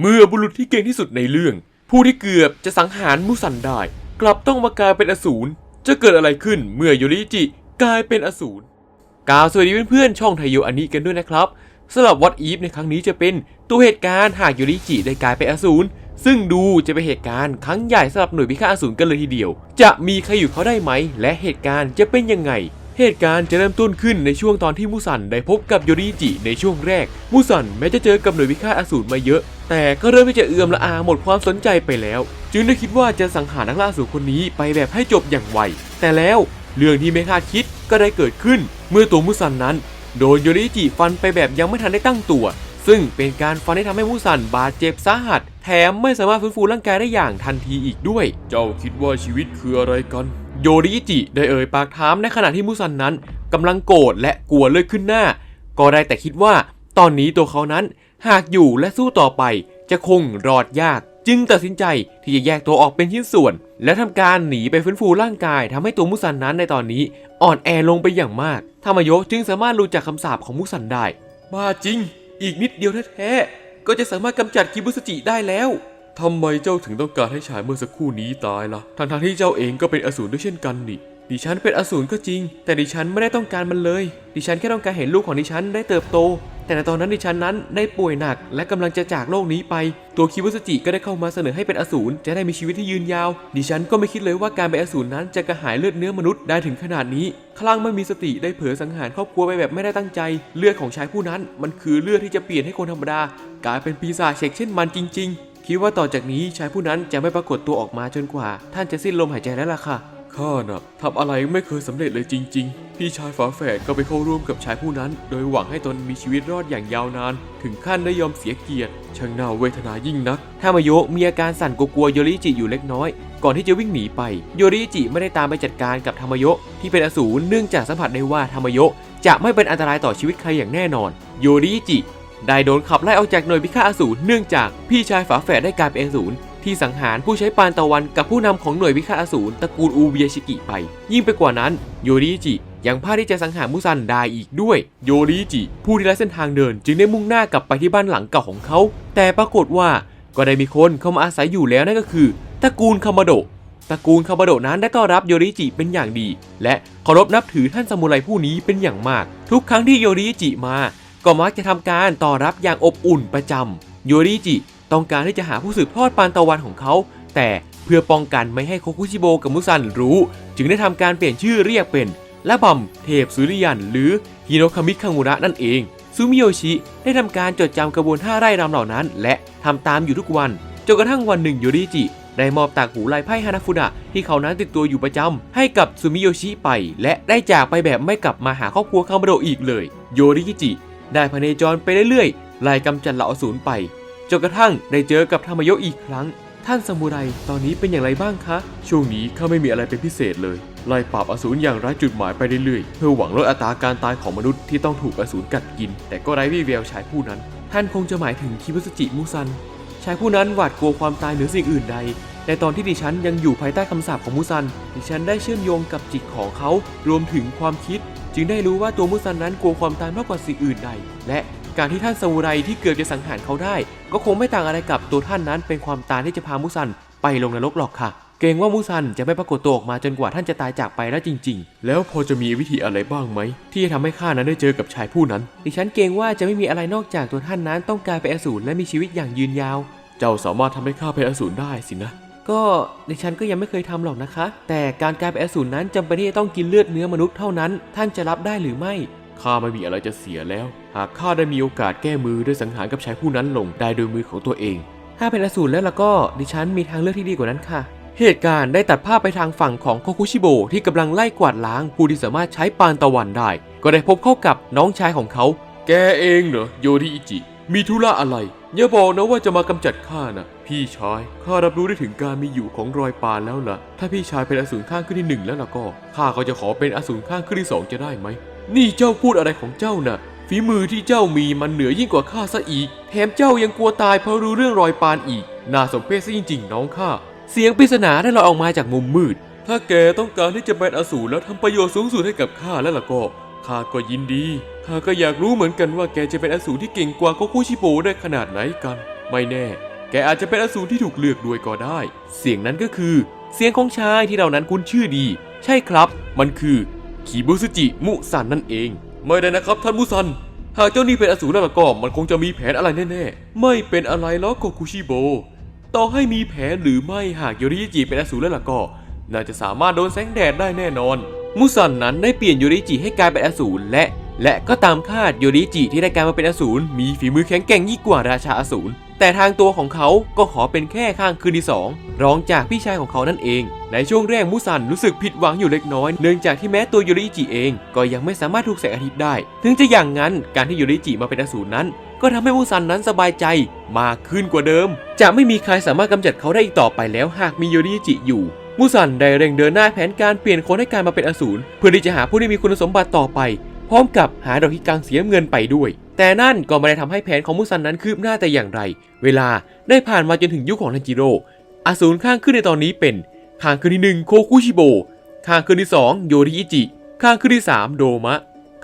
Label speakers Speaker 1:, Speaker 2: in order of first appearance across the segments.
Speaker 1: เมื่อบุรุษที่เก่งที่สุดในเรื่อง ผู้ที่เกือบจะสังหารมุสันได้ กลับต้องมากลายเป็นอสูรจะเกิดอะไรขึ้นเมื่อโยริจิกลายเป็นอสูรกล่าวสวัสดีเพื่อนๆช่องไทยโยอันนี้กันด้วยนะครับสำหรับวัดอีฟในครั้งนี้จะเป็นตัวเหตุการณ์หากโยริจิได้กลายเป็นอสูรซึ่งดูจะเป็นเหตุการณ์ครั้งใหญ่สำหรับหน่วยพิฆาตอสูรกันเลยทีเดียว จะมีใครอยู่เขาได้ไหม และเหตุการณ์จะเป็นยังไง เหตุการณ์จะเริ่มต้นขึ้นในช่วงตอนที่มูซันได้พบกับโยริจิในช่วงแรกมูซันแม้จะเจอกับหน่วยพิฆาตอสูรมาเยอะ แต่ก็เริ่มที่จะเอือมละอาหมดความสนใจไปแล้ว จึงได้คิดว่าจะสังหารนักล่าอสูรคนนี้ไปแบบให้จบอย่างไว แต่แล้วเรื่องที่ไม่คาดคิดก็ได้เกิดขึ้น เมื่อตัวมูซันนั้นโดนโยริจิฟันไปแบบยังไม่ทันได้ตั้งตัว ซึ่งเป็นการฟันที่ทำให้มูซันบาดเจ็บสาหัส แถมไม่สามารถฟื้นฟูร่างกายได้อย่างทันทีอีกด้วย เจ้าคิดว่าชีวิตคืออะไรกัน โยริจิได้เอ่ยปากถามในขณะที่มูซันนั้นกำลังโกรธและกลัวเลือดขึ้นหน้า ก็ได้แต่คิดว่าตอนนี้ตัวเขานั้นหากอยู่และสู้ต่อไปจะคงรอดยาก จึงตัดสินใจที่จะแยกตัวออกเป็นชิ้นส่วน และทำการหนีไปฟื้นฟูร่างกายทำให้ตัวมุสันนั้นในตอนนี้อ่อนแอลงไปอย่างมากทามายจึงสามารถรู้จักคำสาปของมุสันได้บ้าจริง อีกนิดเดียวแท้ๆก็จะสามารถกำจัดคิบุสจิได้แล้ว ทำไมเจ้าถึงต้องการให้ชายเมื่อสักครู่นี้ตายล่ะทั้งๆที่เจ้าเองก็เป็นอสูรด้วยเช่นกันนี่ ดิฉันเป็นอสูรก็จริง แต่ดิฉันไม่ได้ต้องการมันเลย ดิฉันแค่ต้องการเห็นลูกของดิฉันได้เติบโต แต่ในตอนนั้นดิฉันนั้นได้ป่วยหนัก และกำลังจะจากโลกนี้ไป ตัวคิบุสจิก็ได้เข้ามาเสนอให้เป็นอสูรจะได้มีชีวิตที่ยืนยาว ดิฉันก็ไม่คิดเลยว่าการเป็นอสูรนั้นจะกระหายเลือดเนื้อมนุษย์ได้ถึงขนาดนี้คลั่งไม่มีสติได้เผลอสังหารครอบครัวไปแบบไม่ได้ตั้งใจ เลือดของชายผู้นั้น มันคือเลือดที่จะเปลี่ยนให้คนธรรมดากลายเป็นปีศาจเฉกเช่นมันจริง ๆ คิดว่าต่อจากนี้ชายผู้นั้นจะไม่ปรากฏตัวออกมาจนกว่า ท่านจะสิ้นลมหายใจแล้วล่ะค่ะข้าน่ะทำอะไรไม่เคยสำเร็จเลยจริง ๆ พี่ชายฝาแฝดก็ไปเข้าร่วมกับชายผู้นั้น โดยหวังให้ตนมีชีวิตรอดอย่างยาวนาน ถึงขั้นได้ยอมเสียเกียรติช่างน่าเวทนายิ่งนักทามายมีอาการสั่นกลัวๆโยริจิอยู่เล็กน้อย ก่อนที่จะวิ่งหนีไป โยริจิไม่ได้ตามไปจัดการกับทามายะที่เป็นอสูรเนื่องจากสัมผัสได้ว่าทามายะจะไม่เป็นอันตรายต่อชีวิตใครอย่างแน่นอน โยริจิ ได้โดนขับไล่ออกจากหน่วยพิฆาตอสูรเนื่องจากพี่ชายฝาแฝดได้กลายเป็นอสูรที่สังหารผู้ใช้ปานตะวันกับผู้นำของหน่วยพิฆาตอสูรตระกูลอูเบียชิกิไป ยิ่งไปกว่านั้นโยริจิยังพลาดที่จะสังหารมุซันได้อีกด้วย โยริจิ ผู้ที่ไร้เส้นทางเดิน จึงได้มุ่งหน้ากลับไปที่บ้านหลังเก่าของเขา แต่ปรากฏว่าก็ได้มีคนเข้ามาอาศัยอยู่แล้วนั่นก็คือตระกูลคามาโดะตระกูลคาบาโดะนั้นได้ต้อนรับโยริจิเป็นอย่างดี และเคารพนับถือท่านซามูไรผู้นี้เป็นอย่างมาก ทุกครั้งที่โยริจิมา ก็มักจะทำการต้อนรับอย่างอบอุ่นประจำโยริจิต้องการที่จะหาผู้สืบทอดปานตะวันของเขา แต่เพื่อป้องกันไม่ให้โคคุชิโบกับมุซันรู้ จึงได้ทำการเปลี่ยนชื่อเรียกเป็นละบัมเทพสุริยันหรือฮิโนคามิคังุระนั่นเอง ซูมิโยชิได้ทำการจดจำกระบวนท่าไร่รำเหล่านั้น และทำตามอยู่ทุกวันจนกระทั่งวันหนึ่งโยริจิได้มอบต่างหูลายไพ่ฮานาฟุดะที่เขานั้นติดตัวอยู่ประจำให้กับซูมิโยชิไป และได้จากไปแบบไม่กลับมาหาครอบครัวคามาโดอีกเลย โยริกิจิ ได้พเนจรไปเรื่อยๆไล่กำจัดเหล่าอสูรไปจนกระทั่งได้เจอกับธรรมยกอีกครั้ง ท่านซามูไรตอนนี้เป็นอย่างไรบ้างคะ ช่วงนี้ข้าไม่มีอะไรเป็นพิเศษเลยไล่ปราบอสูรอย่างไร้จุดหมายไปเรื่อยๆเพื่อหวังลดอัตราการตายของมนุษย์ที่ต้องถูกอสูรกัดกิน แต่ก็ไร้วี่แววชายผู้นั้น ท่านคงจะหมายถึงคิบุสจิมุซัน ชายผู้นั้นหวาดกลัวความตายเหนือสิ่งอื่นใดในตอนที่ดิฉันยังอยู่ภายใต้คำสาปของมุซัน ดิฉันได้เชื่อมโยงกับจิตของเขารวมถึงความคิด จึงได้รู้ว่าตัวมุซันนั้นกลัวความตายมากกว่าสิ่งอื่นใด และการที่ท่านซามูไรที่เกือบจะสังหารเขาได้ ก็คงไม่ต่างอะไรกับตัวท่านนั้นเป็นความตายที่จะพามุซันไปลงนรกหรอกค่ะ เกรงว่ามุซันจะไม่ปรากฏตัวออกมาจนกว่าท่านจะตายจากไปแล้วจริง ๆ แล้วพอจะมีวิธีอะไรบ้างไหม ที่จะทำให้ข้านั้นได้เจอกับชายผู้นั้น ดิฉันเกรงว่าจะไม่มีอะไรนอกจากตัวท่านนั้นต้องกลายเป็นอสูรและมีชีวิตอย่างยืนยาว เจ้าสามารถทำให้ข้าเป็นอสูรได้สินะ ก็ดิฉันก็ยังไม่เคยทำหรอกนะคะ แต่การกลายเป็นอสูรนั้นจำเป็นที่จะต้องกินเลือดเนื้อมนุษย์เท่านั้น ท่านจะรับได้หรือไม่ข้าไม่มีอะไรจะเสียแล้ว หากข้าได้มีโอกาสแก้มือด้วยสังหารกับชายผู้นั้นลงได้โดยมือของตัวเอง ถ้าเป็นอสูรแล้วล่ะก็ดิฉันมีทางเลือกที่ดีกว่านั้นค่ะ เหตุการณ์ได้ตัดภาพไปทางฝั่งของโคคุชิโบที่กำลังไล่กวาดล้างผู้ที่สามารถใช้ปานตะวันได้ ก็ได้พบเข้ากับน้องชายของเขา แกเองเหรอโยริอิจิ มีธุระอะไรอย่าบอกนะว่าจะมากำจัดข้านะ พี่ชายข้ารับรู้ได้ถึงการมีอยู่ของรอยปานแล้วล่ะ ถ้าพี่ชายเป็นอสูรข้างขึ้นที่หนึ่งแล้วล่ะก็ข้าก็จะขอเป็นอสูรข้างขึ้นที่สองจะได้ไหม นี่เจ้าพูดอะไรของเจ้าน่ะฝีมือที่เจ้ามีมันเหนือยิ่งกว่าข้าซะอีก แถมเจ้ายังกลัวตายเพราะรู้เรื่องรอยปานอีก น่าสมเพชซะจริงๆ น้องข้า เสียงปริศนาได้ลอยออกมาจากมุมมืด ถ้าแกต้องการที่จะเป็นอสูรแล้วทำประโยชน์สูงสุดให้กับข้าแล้วล่ะก็ข้าก็ยินดี ข้าก็อยากรู้เหมือนกันว่าแกจะเป็นอสูรที่เก่งกว่าโกคุชิโบได้ขนาดไหนกัน ไม่แน่ แกอาจจะเป็นอสูรที่ถูกเลือกด้วยก็ได้ เสียงนั้นก็คือ เสียงของชายที่เรานั้นคุ้นชื่อดี ใช่ครับ มันคือคิบุสจิมุซันนั่นเอง ไม่ได้นะครับท่านมุซัน หากเจ้านี่เป็นอสูรแล้วล่ะก็มันคงจะมีแผนอะไรแน่ๆ ไม่เป็นอะไรหรอกโกคุชิโบ ต่อให้มีแผนหรือไม่หากโยริจิเป็นอสูรแล้วล่ะก็ น่าจะสามารถโดนแสงแดดได้แน่นอน มุซันนั้นได้เปลี่ยนโยริจิให้กลายเป็นอสูรและ และก็ตามคาดโยริจิที่ได้กลายมาเป็นอสูรมีฝีมือแข็งแกร่งยิ่งกว่าราชาอสูร แต่ทางตัวของเขาก็ขอเป็นแค่ข้างคืนที่สองรองจากพี่ชายของเขานั่นเอง ในช่วงแรกมุซันรู้สึกผิดหวังอยู่เล็กน้อย เนื่องจากที่แม้ตัวโยริจิเองก็ยังไม่สามารถถูกแสงอาทิตย์ได้ ถึงจะอย่างนั้นการที่โยริจิมาเป็นอสูรนั้น ก็ทำให้มุซันนั้นสบายใจมากขึ้นกว่าเดิม จะไม่มีใครสามารถกำจัดเขาได้อีกต่อไปแล้ว หากมีโยริจิอยู่มุซันได้เร่งเดินหน้าแผนการเปลี่ยนคนให้กลายมาเป็นอสูรเพื่อที่จะหาผู้ที่มีคุณสมบัติต่อไป พร้อมกับหาดอกฮิกังเสียเงินไปด้วย แต่นั่นก็ไม่ได้ทำให้แผนของมุซันนั้นคืบหน้าแต่อย่างไร เวลาได้ผ่านมาจนถึงยุคของทันจิโร่อสูรข้างขึ้นในตอนนี้เป็น ข้างขึ้นที่หนึ่งโคคุชิโบ ข้างขึ้นที่สองโยริอิจิ ข้างขึ้นที่สามโดมะ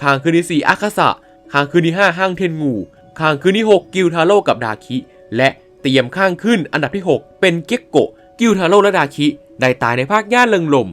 Speaker 1: ข้างขึ้นที่สี่อาคาสะ ข้างขึ้นที่ห้าห้างเทนงู ข้างขึ้นที่หกกิวทาโร่กับดาคิ และเตรียมข้างขึ้นอันดับที่ 6 เป็นเก็กโกะ กิวทาโร่และดาคิ ได้ตายในภาคย่านเริงลม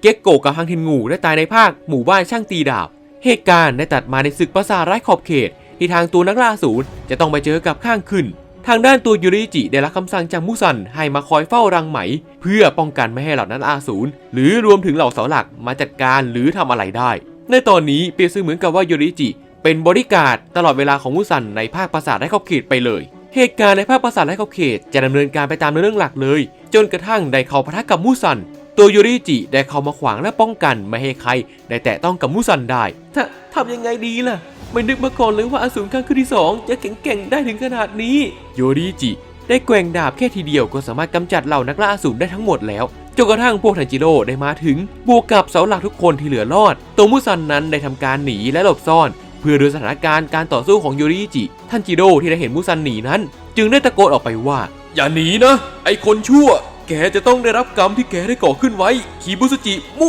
Speaker 1: เก็กโกะกับฮังเทนงูได้ตายในภาคหมู่บ้านช่างตีดาบ เหตุการณ์ได้ตัดมาในศึกปราสาทไร้ขอบเขต ที่ทางตัวนักล่าอสูรจะต้องไปเจอกับข้างขึ้น ทางด้านตัวยูริจิได้รับคำสั่งจากมุซันให้มาคอยเฝ้ารังไหม เพื่อป้องกันไม่ให้เหล่านั้นอาสูรหรือรวมถึงเหล่าเสาหลักมาจัดการหรือทำอะไรได้ ในตอนนี้เปรียบเสมือนกับว่ายูริจิเป็นบริการดตลอดเวลาของมุซันในภาคปราสาทไร้ขอบเขตไปเลย เหตุการณ์ในภาคปราสาทไร้ขอบเขตจะดำเนินการไปตามเรื่องหลักเลย จนกระทั่งได้เข้าปะทะกับมุซัน ตัวยูริจิได้เข้ามาขวางและป้องกันไม่ให้ใครได้แตะต้องกับมุซันได้ถ้าทำยังไงดีล่ะ ไม่นึกมาก่อนเลยว่าอสูรข้างขึ้นที่สองจะแข็งแกร่งได้ถึงขนาดนี้โยริจิได้แกว่งดาบแค่ทีเดียวก็สามารถกำจัดเหล่านักล่าอสูรได้ทั้งหมดแล้วจนกระทั่งพวกทันจิโร่ได้มาถึง บวกกับเสาหลักทุกคนที่เหลือรอดตัวมุซันนั้นได้ทำการหนีและหลบซ่อน เพื่อดูสถานการณ์การต่อสู้ของโยริจิทันจิโร่ที่ได้เห็นมุซันหนีนั้น จึงได้ตะโกนออกไปว่า อย่าหนีนะ ไอคนชั่ว แกจะต้องได้รับกรรมที่แกได้ก่อขึ้นไว้คีบุสจิมุ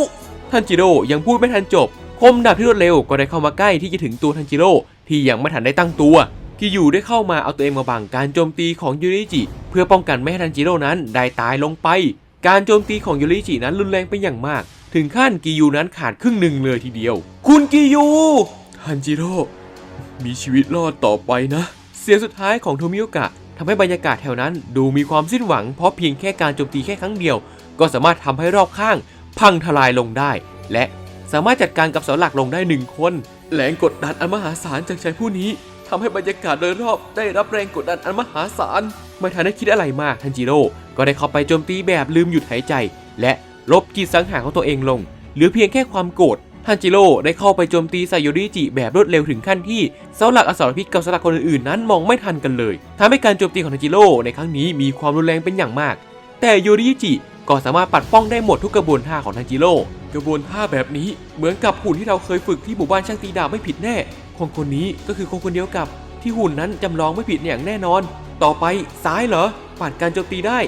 Speaker 1: ทันจิโร่ยังพูดไม่ทันจบ คมดาบที่รวดเร็วก็ได้เข้ามาใกล้ที่จะถึงตัวทันจิโร่ที่ยังไม่ทันได้ตั้งตัว ที่อยู่ได้เข้ามาเอาตัวเองมาบังการโจมตีของยูริจิ เพื่อป้องกันไม่ให้ทันจิโร่นั้นได้ตายลงไป การโจมตีของยูริจินั้นรุนแรงเป็นอย่างมาก ถึงขั้นกิยูนั้นขาดครึ่งหนึ่งเลยทีเดียว คุณกิยูทันจิโร่มีชีวิตรอดต่อไปนะ เสียงสุดท้ายของโทมิโอกะ ทำให้บรรยากาศแถวนั้นดูมีความสิ้นหวัง เพราะเพียงแค่การโจมตีแค่ครั้งเดียว ก็สามารถทำให้รอบข้าง พังทลายลงได้ และสามารถจัดการกับเสาหลักลงได้หนึ่งคนแรงกดดันอันมหาศาลจากชายผู้นี้ทำให้บรรยากาศโดยรอบได้รับแรงกดดันอันมหาศาลไม่ทันได้คิดอะไรมากทันจิโร่ก็ได้เข้าไปโจมตีแบบลืมหยุดหายใจ และลบจิตสังหารของตัวเองลง เหลือเพียงแค่ความโกรธ ทันจิโร่ได้เข้าไปโจมตีไซโยริจิแบบรวดเร็วถึงขั้นที่เสาหลักอสรพิษกับเสาหลักคนอื่นๆนั้นมองไม่ทันกันเลยทำให้การโจมตีของทันจิโร่ในครั้งนี้มีความรุนแรงเป็นอย่างมาก แต่โยริจิก็สามารถปัดป้องได้หมดทุกกระบวนท่าของทันจิโร่กระบวนท่าแบบนี้เหมือนกับหุ่นที่เราเคยฝึกที่หมู่บ้านช่างตีดาบไม่ผิดแน่คนคนนี้ก็คือคนคนเดียวกับ ที่หุ่นนั้นจำลองไม่ผิดอย่างแน่นอน ต่อไปซ้ายเหรอปัดการโจมตีได้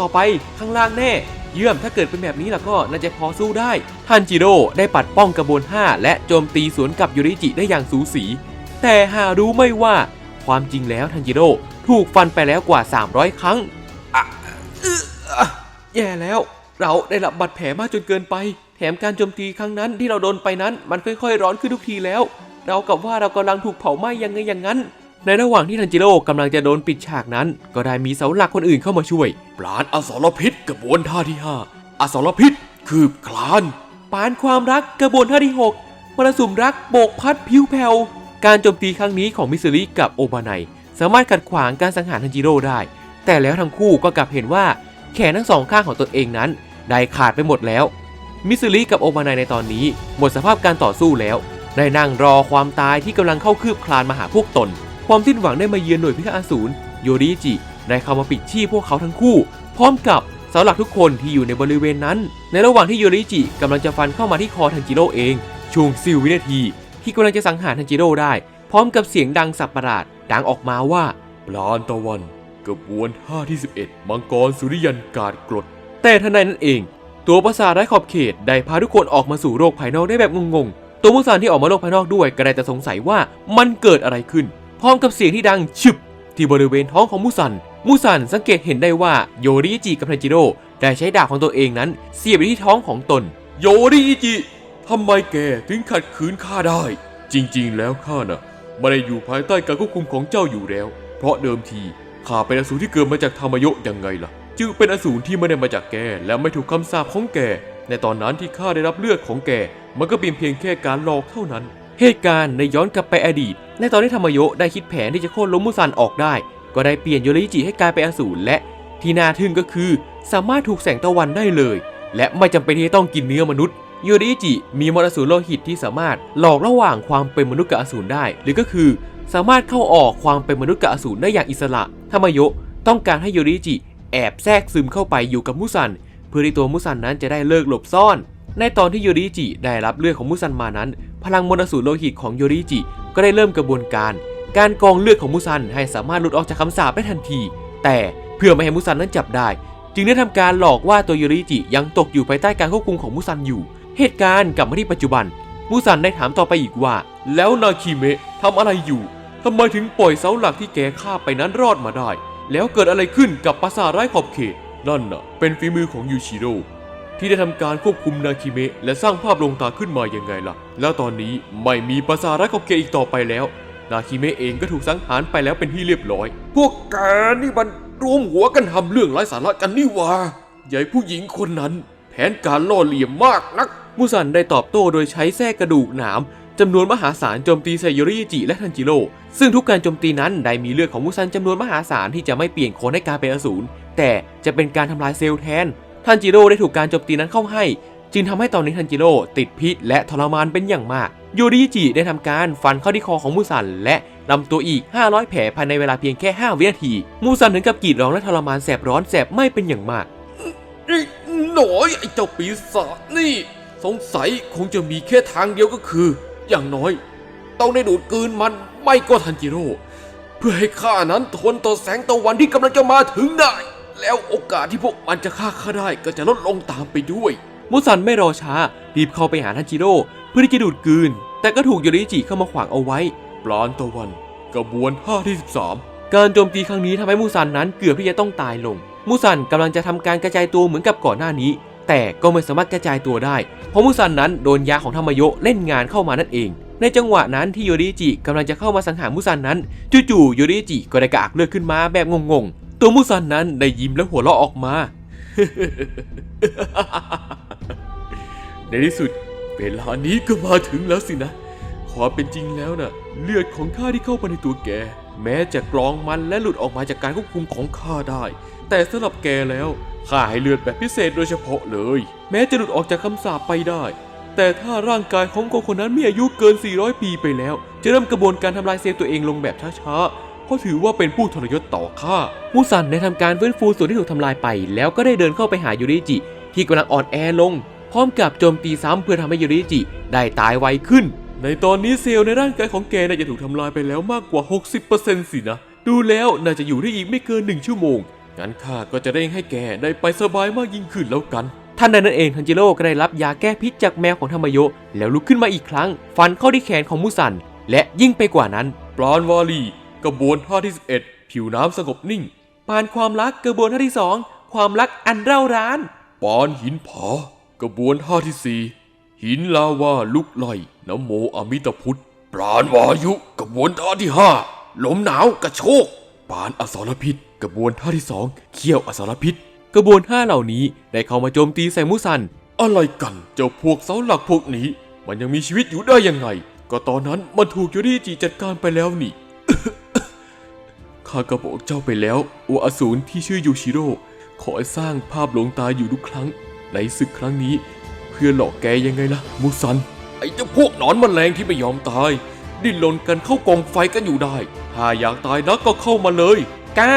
Speaker 1: ต่อไปข้างล่างแน่ เยี่ยม ถ้าเกิดเป็นแบบนี้แล้วก็น่าจะพอสู้ได้ทันจิโร่ได้ปัดป้องกระบวนท่าและโจมตีสวนกับยูริจิได้อย่างสูสี แต่หารู้ไม่ว่า ความจริงแล้วทันจิโร่ถูกฟันไปแล้วกว่า 300 ครั้งอะอึอแย่แล้ว เราได้รับบาดแผลมากจนเกินไป แถมการโจมตีครั้งนั้นที่เราโดนไปนั้น มันค่อยๆ ร้อนขึ้นทุกทีแล้ว เรากับว่าเรากำลังถูกเผาไหม้ยังไงอย่างนั้น ในระหว่างที่ทันจิโร่กำลังจะโดนปิดฉากนั้น ก็ได้มีเสาหลักคนอื่นเข้ามาช่วย ปราณอสรพิษกระบวนท่าที่ 5อสรพิษคืบคลาน ปานความรักกระบวนท่าที่ 6มรสุมรักโบกพัดผิวแผ่วการโจมตีครั้งนี้ของมิสซิริกับโอบาไนสามารถขัดขวางการสังหารทันจิโร่ได้ แต่แล้วทั้งคู่ก็กลับเห็นว่าแขนทั้งสองข้างของตนเองนั้น ได้ขาดไปหมดแล้ว มิสซิริกับโอบานายในตอนนี้ หมดสภาพการต่อสู้แล้ว ได้นั่งรอความตายที่กำลังเข้าคืบคลานมาหาพวกตน ความสิ้นหวังได้มาเยือนหน่วยพิฆาตอสูรโยริจิได้เข้ามาปิดชีพพวกเขาทั้งคู่ พร้อมกับเสาหลักทุกคนที่อยู่ในบริเวณนั้น ในระหว่างที่โยริจิกำลังจะฟันเข้ามาที่คอทันจิโร่เองช่วงซิลวินาที ที่กำลังจะสังหารทันจิโร่ได้ พร้อมกับเสียงดังสับประหลาดดังออกมาว่าปลานตะวันกระบวนท่าที่ 11 มังกรสุริยันกาดกรด แต่ทันใดนั้นเอง ตัวประสาทไร้ขอบเขตได้พาทุกคนออกมาสู่โลกภายนอกได้แบบงงๆ ตัวมุสานที่ออกมาโลกภายนอกด้วยก็ได้แต่สงสัยว่ามันเกิดอะไรขึ้นพ ร้อมกับเสียงที่ดังฉึบที่บริเวณท้องของมุสัน มูซันสังเกตเห็นได้ว่าโยริอิจิกับทันจิโร่ได้ใช้ดาบของตัวเองนั้น เสียบไปที่ท้องของตน โยริอิจิทำไมแกถึงขัดขืนข้าได้ จริงๆ แล้วข้าน่ะไม่ได้อยู่ภายใต้การควบคุมของเจ้าอยู่แล้ว เพราะเดิมทีข้าเป็นอสูรที่เกิดมาจากธรรมโยะยังไงล่ะ จึงเป็นอสูรที่ไม่ได้มาจากแกและไม่ถูกคำสาปของแกในตอนนั้นที่ข้าได้รับเลือดของแก มันก็เป็นเพียงแค่การหลอกเท่านั้น เหตุการณ์ในย้อนกลับไปอดีต ในตอนที่ธรรมโยะได้คิดแผนที่จะโค่นล้มมุซันออกได้ ก็ได้เปลี่ยนโยริจิให้กลายเป็นอสูรและที่น่าทึ่งก็คือ สามารถถูกแสงตะวันได้เลย และไม่จำเป็นที่จะต้องกินเนื้อมนุษย์โยริจิมีมรสูรโลหิตที่สามารถหลอกระหว่างความเป็นมนุษย์กับอสูรได้ หรือก็คือ สามารถเข้าออกความเป็นมนุษย์กับอสูรได้อย่างอิสระธรรมโยะต้องการให้โยริจิแอบแทรกซึมเข้าไปอยู่กับมุซัน เพื่อที่ตัวมุซันนั้นจะได้เลิกหลบซ่อน ในตอนที่โยริจิได้รับเลือดของมุซันมานั้น พลังมนต์อสูรโลหิตของโยริจิก็ได้เริ่มกระบวนการ การกรองเลือดของมุซันให้สามารถหลุดออกจากคำสาปได้ทันที แต่เพื่อไม่ให้มุซันนั้นจับได้ จึงได้ทำการหลอกว่าตัวโยริจิยังตกอยู่ภายใต้การควบคุมของมุซันอยู่ เหตุการณ์กลับมาที่ปัจจุบัน มุซันได้ถามต่อไปอีกว่า แล้วนาคิเมะทำอะไรอยู่ทำไมถึงปล่อยเสาหลักที่แกฆ่าไปนั้นรอดมาได้ แล้วเกิดอะไรขึ้นกับปราสาทไร้ขอบเขต นั่นน่ะ เป็นฝีมือของยูชิโร่ ที่ได้ทำการควบคุมนาคิเมะและสร้างภาพลวงตาขึ้นมายังไงล่ะ แล้วตอนนี้ไม่มีปราสาทไร้ขอบเขตอีกต่อไปแล้ว นาคิเมะเองก็ถูกสังหารไปแล้วเป็นที่เรียบร้อย พวกแกนี่มันรวมหัวกันทำเรื่องไร้สาระกันนี่หว่าใหญ่ผู้หญิงคนนั้น แผนการล่อเหลี่ยมมากนักมูซันได้ตอบโต้โดยใช้แส้กระดูกหนามจำนวนมหาศาลโจมตีไซโยริจิและทันจิโร่ซึ่งทุกการโจมตีนั้นได้มีเลือดของมูซันจำนวนมหาศาลที่จะไม่เปลี่ยนคนให้กลายเป็นอสูรแต่จะเป็นการทำลายเซลล์แทน ทันจิโร่ได้ถูกการโจมตีนั้นเข้าให้ จึงทำให้ตอนนี้ทันจิโร่ติดพิษและทรมานเป็นอย่างมากโยริจิได้ทำการฟันเข้าที่คอของมูซัน และลำตัวอีก 500 แผลภายในเวลาเพียงแค่ 5 วินาที มูซันถึงกับกรีดร้องและทรมานแสบร้อนแสบไม้เป็นอย่างมากหนอยไอ้เจ้าปีศาจนี่ สงสัยคงจะมีแค่ทางเดียวก็คือ อย่างน้อย ต้องได้ดูดกืนมันไม่ก็ทันจิโร่เพื่อให้ข้านั้นทนต่อแสงตะวันที่กำลังจะมาถึงได้ แล้วโอกาสที่พวกมันจะฆ่าข้าได้ก็จะลดลงตามไปด้วย มุสันไม่รอช้า รีบเข้าไปหาทันจิโร่เพื่อที่จะดูดกลืน แต่ก็ถูกโยริจิเข้ามาขวางเอาไว้ปลานตะวัน กระบวนท่าที่ 13 การโจมตีครั้งนี้ทำให้มูซันนั้นเกือบที่จะต้องตายลงมูซันกำลังจะทำการกระจายตัวเหมือนกับก่อนหน้านี้ แต่ก็ไม่สามารถกระจายตัวได้ เพราะมูซันนั้นโดนยาของธรรมโยะเล่นงานเข้ามานั่นเองในจังหวะนั้นที่โยริจิกำลังจะเข้ามาสังหารมูซันนั้นจู่ๆโยริจิก็ได้กระอักเลือดขึ้นมาแบบงงๆ ตัวมูซันนั้นได้ยิ้มและหัวเราะออกมา ในที่สุด เวลานี้ก็มาถึงแล้วสินะ ความเป็นจริงแล้วน่ะ เลือดของข้าที่เข้าไปในตัวแก แม้จะกรองมันและหลุดออกมาจากการควบคุมของข้าได้ แต่สำหรับแกแล้วข้าให้เลือดแบบพิเศษโดยเฉพาะเลย แม้จะหลุดออกจากคำสาปไปได้ แต่ถ้าร่างกายของคนคนนั้นมีอายุเกิน 400 ปีไปแล้ว จะเริ่มกระบวนการทำลายเซลล์ตัวเองลงแบบช้าๆ เพราะถือว่าเป็นผู้ทรยศต่อข้ามูซันได้ทำการฟื้นฟูส่วนที่ถูกทำลายไป แล้วก็ได้เดินเข้าไปหายูริจิ ที่กำลังอ่อนแอลง พร้อมกับโจมตีซ้ำเพื่อทำให้ยูริจิ ได้ตายไวขึ้น ในตอนนี้เซลล์ในร่างกายของแกน่าจะถูกทำลายไปแล้วมากกว่า 60%สินะ ดูแล้วน่าจะอยู่ได้อีกไม่เกินหนึ่งชั่วโมงงั้นข้าก็จะเร่งให้แกได้ไปสบายมากยิ่งขึ้นแล้วกันท่านใดนั้นเองทันจิโร่ก็ได้รับยาแก้พิษจากแมวของธรรมโยะแล้วลุกขึ้นมาอีกครั้ง ฟันเข้าที่แขนของมุสัน และยิ่งไปกว่านั้นปราณวาลี กระบวนท่าที่ 11 ผิวน้ำสงบนิ่ง ปานความรักกระบวนท่าที่สองความรักอันเร่าร้านปานหินผากระบวนท่าที่สี่หินลาวาลุกไหลนโมอมิตพุทธปราณวายุกระบวนท่าที่ห้าลมหนาวกระโชกปานอสรพิษ กระบวนท่าที่สองเขี้ยวอสรพิษ กระบวนท่าเหล่านี้ได้เข้ามาโจมตีใส่มุซัน อะไรกันเจ้าพวกเสาหลักพวกนี้ มันยังมีชีวิตอยู่ได้ยังไง ก็ตอนนั้นมันถูกยูริจิจัดการไปแล้วนี่ ข้าก็บอกเจ้าไปแล้วว่าอสูรที่ชื่อยูชิโร่ขอให้สร้างภาพหลวงตาอยู่ทุกครั้ง ในศึกครั้งนี้ เพื่อหลอกแกยังไงล่ะมุซัน ไอ้เจ้าพวกหนอนแมลงที่ไม่ยอมตาย ดิ้นรนกันเข้ากองไฟกันอยู่ได้ ถ้าอยากตายนักก็เข้ามาเลยกล้า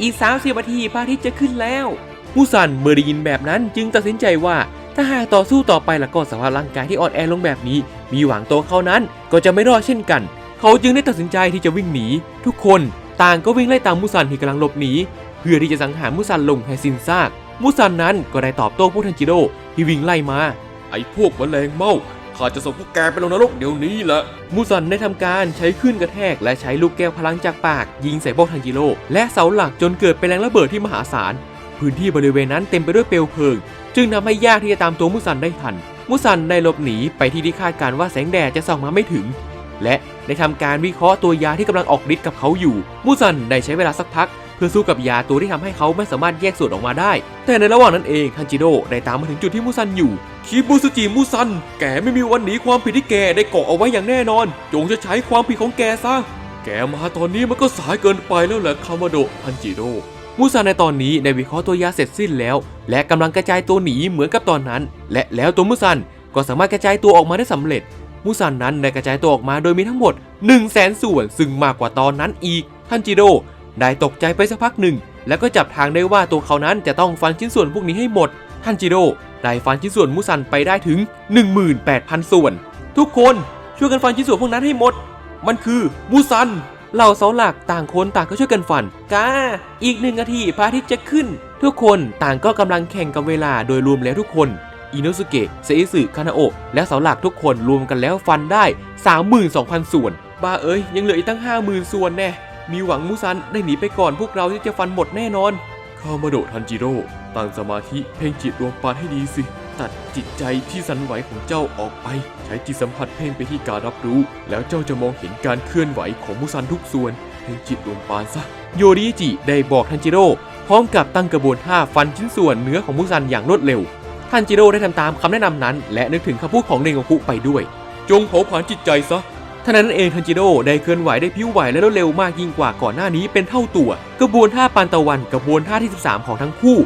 Speaker 1: อีกสามสิบนาทีพระอาทิตย์จะขึ้นแล้วมูซันเมื่อได้ยินแบบนั้นจึงตัดสินใจว่าถ้าหากต่อสู้ต่อไปแล้วก็สภาพร่างกายที่อ่อนแอลงแบบนี้ มีหวังตัวเขานั้นก็จะไม่รอดเช่นกัน เขาจึงได้ตัดสินใจที่จะวิ่งหนี ทุกคน ต่างก็วิ่งไล่ตามมูซันที่กำลังหลบหนีเพื่อที่จะสังหารมูซันลงให้สิ้นซากมูซันนั้นก็ได้ตอบโต้ผู้ทันจิโร่ที่วิ่งไล่มา ไอ้พวกแมลงเม่าข้าจะส่งพวกแกไปลงนรกเดี๋ยวนี้แหละมูซันได้ทำการใช้คลื่นกระแทกและใช้ลูกแก้วพลังจากปาก ยิงใส่พวกทันจิโร่และเสาหลักจนเกิดเป็นแรงระเบิดที่มหาศาล พื้นที่บริเวณนั้นเต็มไปด้วยเปลวเพลิง จึงทำให้ยากที่จะตามตัวมูซันได้ทัน มูซันได้หลบหนีไปที่ที่คาดการณ์ว่าแสงแดดจะส่องมาไม่ถึง และได้ทำการวิเคราะห์ตัวยาที่กำลังออกฤทธิ์กับเขาอยู่ มูซันได้ใช้เวลาสักพัก เพื่อสู้กับยาตัวที่ทำให้เขาไม่สามารถแยกส่วนออกมาได้ แต่ในระหว่างนั้นเองทันจิโร่ได้ตามมาถึงจุดที่มูซันอยู่คิบูซุจิมูซัน แกไม่มีวันหนีความผิดที่แกได้เกาะเอาไว้อย่างแน่นอน จงจะใช้ความผิดของแกซะแกมาตอนนี้มันก็สายเกินไปแล้วแหละคามาโดะทันจิโร่มูซันในตอนนี้ได้วิเคราะห์ตัวยาเสร็จสิ้นแล้ว และกำลังกระจายตัวหนีเหมือนกับตอนนั้น และแล้วตัวมูซันก็สามารถกระจายตัวออกมาได้สำเร็จ มูซันนั้นได้กระจายตัวออกมาโดยมีทั้งหมด 1 0 0 0 0แสนส่วน ซึ่งมากกว่าตอนนั้นอีกทันจิโร่ได้ตกใจไปสักพักหนึ่ง แล้วก็จับทางได้ว่าตัวเขานั้นจะต้องฟันชิ้นส่วนพวกนี้ให้หมดทันจิโร่ได้ฟันชิ้นส่วนมูซันไปได้ถึง 18,000 ส่วน ทุกคนช่วยกันฟันชิ้นส่วนพวกนั้นให้หมด มันคือมูซันเหล่าเสาหลักต่างคนต่างก็ช่วยกันฟันกาอีกหนึ่งนาทีพระอาทิตย์จะขึ้น ทุกคนต่างก็กำลังแข่งกับเวลาโดยรวมแล้วทุกคน อินโนสุเกะเซอิสึคานาโอะและเสาหลักทุกคนรวมกันแล้วฟันได้ 32,000 ส่วน บ้าเอ้ย ยังเหลืออีกตั้ง 50,000 ส่วนแน่ มีหวังมูซันได้หนีไปก่อนพวกเราที่จะฟันหมดแน่นอนคามาโดทันจิโร่ตั้งสมาธิเพ่งจิตรวมปานให้ดีสิ ตัดจิตใจที่สั่นไหวของเจ้าออกไป ใช้จิตสัมผัสเพ่งไปที่การรับรู้ แล้วเจ้าจะมองเห็นการเคลื่อนไหวของมูซันทุกส่วน เพ่งจิตรวมปานซะ โยริจิได้บอกทันจิโร่พร้อมกับตั้งกระบวนท่าฟันชิ้นส่วนเนื้อของมูซันอย่างรวดเร็ว ทันจิโร่ได้ทำตามคำแนะนำนั้น และนึกถึงคำพูดของเนงโงคุไปด้วย จงเผาผลาญจิตใจซะท่านั้นเองทันจิโร่ได้เคลื่อนไหวได้พิ้วไหวและรวดเร็วมากยิ่งกว่าก่อนหน้านี้เป็นเท่าตัว กระบวนท่าปานตะวันกระบวนท่าที่ 13 ของทั้งคู่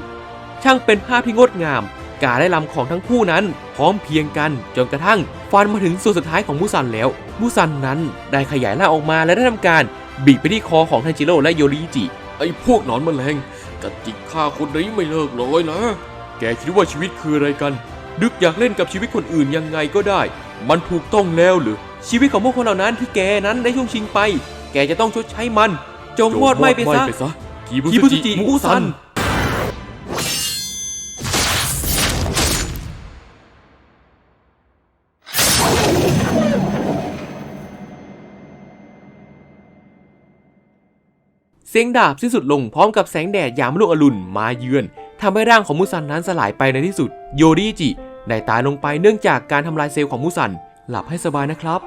Speaker 1: ช่างเป็นภาพที่งดงาม การได้ลำของทั้งคู่นั้น พร้อมเพียงกันจนกระทั่งฟันมาถึงส่วนสุดท้ายของมูซันแล้ว มูซันนั้นได้ขยายร่างออกมาและได้ทำการบีบไปที่คอของทันจิโร่และโยริจิไอ้พวกหนอนมแมลงกัดจิกฆ่าคนนี้ไม่เลิกเลยนะ แกคิดว่าชีวิตคืออะไรกัน ดึกอยากเล่นกับชีวิตคนอื่นยังไงก็ได้ มันถูกต้องแล้วหรือ ชีวิตของพวกคนเหล่านั้นที่แกนั้นได้ช่วงชิงไป แกจะต้องชดใช้มัน จงมอดไหม้ไปซะ
Speaker 2: คิ
Speaker 1: คิบุสจิมูซันเสียงดาบสิ้นสุดลงพร้อมกับแสงแดดยามรุ่งอรุณมาเยือน ทำให้ร่างของมุซันนั้นสลายไปในที่สุด โยริจิได้ตายลงไปเนื่องจากการทำลายเซลล์ของมุซัน หลับให้สบายนะครับ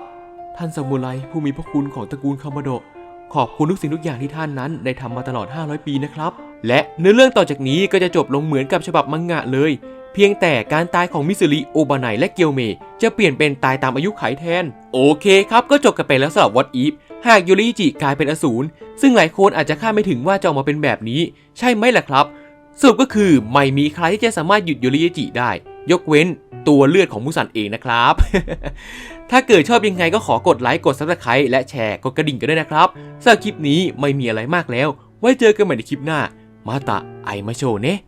Speaker 1: ท่านซามูไรผู้มีพระคุณของตระกูลคามาโดะขอบคุณทุกสิ่งทุกอย่างที่ท่านนั้นได้ทำมาตลอด 500 ปีนะครับ และเนื้อเรื่องต่อจากนี้ก็จะจบลงเหมือนกับฉบับมังงะเลย เพียงแต่การตายของมิสริโอบานายและเกียวเม จะเปลี่ยนเป็นตายตามอายุไขแทน โอเคครับ ก็จบกันไปแล้วสำหรับวอตอีฟหากโยริจิกลายเป็นอสูรซึ่งหลายคนอาจจะคาดไม่ถึงว่าจะออกมาเป็นแบบนี้ ใช่ไหมล่ะครับ สรุปก็คือไม่มีใครที่จะสามารถหยุดโยริจิได้ ยกเว้นตัวเลือดของมุสันเองนะครับ ถ้าเกิดชอบยังไงก็ขอกดไลค์กด subscribe และแชร์กดกระดิ่งกันด้วยนะครับสำหรับคลิปนี้ไม่มีอะไรมากแล้ว ไว้เจอกันใหม่ในคลิปหน้า มาตะไอมาโชเนะ